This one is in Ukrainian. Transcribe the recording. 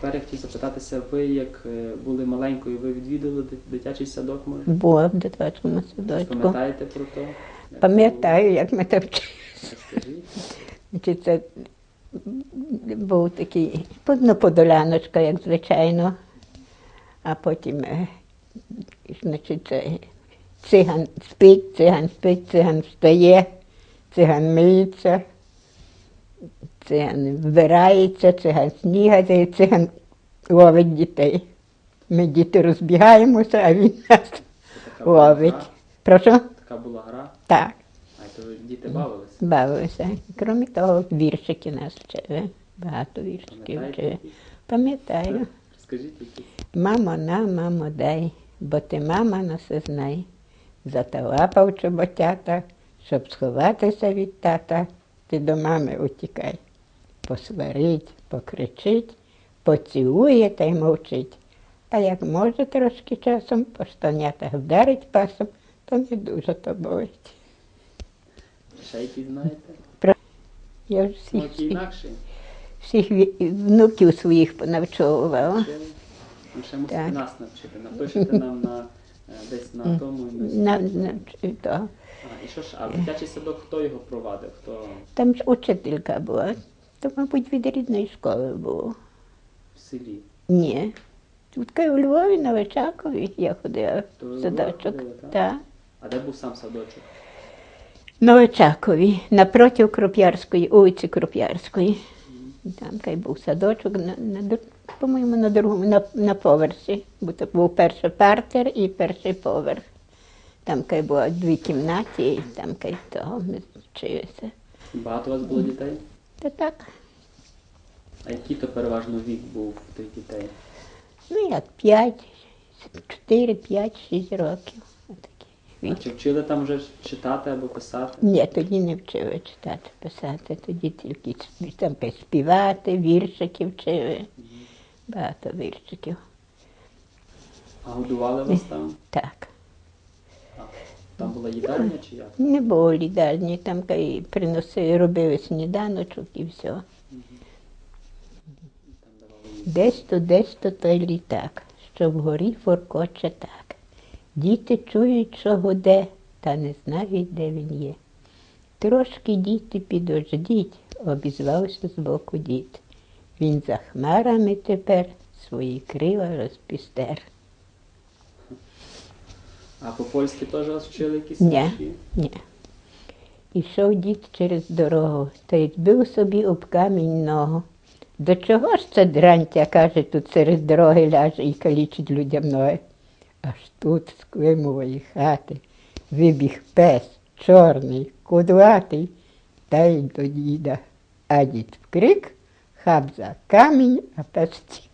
Тепер я хотів запитатися, ви як е, були маленькою, ви відвідали дитячий садок, може? Була в дитячому садочку. Пам'ятаєте про то? Пам'ятаю, як ми там. Значить, це був такий, ну, подоляночка, як звичайно, а потім, е, значить, це циган спить, циган спить, циган встає, циган миється, циган вбирається, циган снігає, циган ловить дітей. Ми діти розбігаємося, а він нас Така ловить. гра? Прошу? Така була гра, Так. а то діти бавилися. Бавилися. Крім того, віршики нас вчили. Багато віршиків вчили. Пам'ятаю. Розкажіть які. Мамо на, мамо дай, бо ти мама нас знай. Заталапав чоботята, щоб сховатися від тата, ти до мами утікай. Посварить, покричить, поцілує та й мовчить. А як може трошки часом по штанятах вдарить пасом, то не дуже то болить. Ще які знаєте? Я ж всіх, які всіх, всіх внуків своїх понавчовувала. Ще мусите Так. нас навчити. Напишете нам на е, десь на тому. і ми- На, на, то. А, і що ж, а дитячий садок хто його провадив? Хто Там ж учителька була. То, мабуть, від рідної школи було. в селі? Ні. Тут у Львові на Вичакові я ходила То в садочок. Ходили, так? Так. А де був сам садочок? На Вичакові, напроти Кроп'ярської, вулиці Кроп'ярської. Там кай був садочок, на, на, по-моєму, на другому, на, на поверсі. Бо то був перший партер і перший поверх. Там кай було дві кімнаті, і там кай того ми вчилися. Багато у вас було дітей? Та так, А який то переважно вік був у тих дітей? ну як п'ять, чотири, п'ять, шість років. Отакі. А чи вчили там вже читати або писати? Ні, тоді не вчили читати, писати, тоді тільки там співати, віршики вчили. Багато віршиків. А годували вас там? Так. Була їдальня чи як? Не було їдальні, там кай приносили, робили сніданочок і все. Десь то, десь то той літак, що вгорі форкоче так. Діти чують, що гуде, та не знають, де він є. Трошки діти підождіть, обізвався збоку дід. Він за хмарами тепер свої крила розпістер. А по-польськи теж вас вчили якісь Ні. Ні. Ішов дід через дорогу, та й збив собі об камінь ногу. До чого ж це дрантя, каже, тут серед дороги ляже і калічить людям ноги. Аж тут з климової хати вибіг пес чорний, кудлатий, та й до діда. А дід вкрик, хап за камінь, а пес втік.